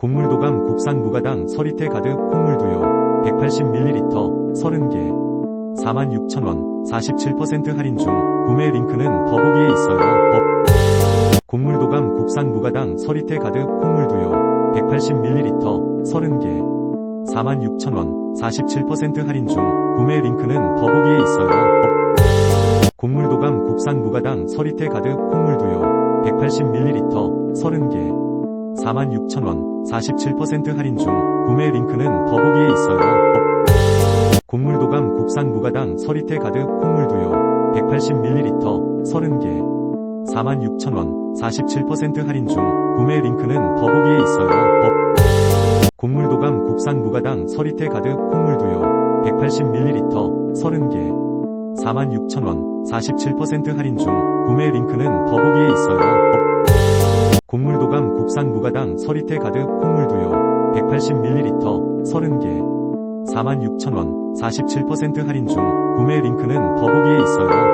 곡물도감 국산 무가당 서리태 가득 콩물두유 180ml 30개 46,000원 47% 할인 중 구매 링크는 더보기에 있어요. 업. 곡물도감 국산 무가당 서리태 가득 콩물두유 180ml 30개 46,000원 47% 할인 중 구매 링크는 더보기에 있어요. 업. 곡물도감 국산 무가당 서리태 가득 콩물두유 180ml 30개 46,000원 47% 할인 중 구매 링크는 더보기에 있어요. 업. 곡물도감 국산 무가당 서리태 가득 콩물두유 180ml 30개 46,000원 47% 할인 중 구매 링크는 더보기에 있어요. 업. 곡물도감 국산 무가당 서리태 가득 콩물두유 180ml 30개 46,000원 47% 할인 중 구매 링크는 더보기에 있어요. 업. 곡물도감 국산 무가당 서리태 가득 콩물두유 180ml 30개 46,000원 47% 할인 중 구매 링크는 더보기에 있어요.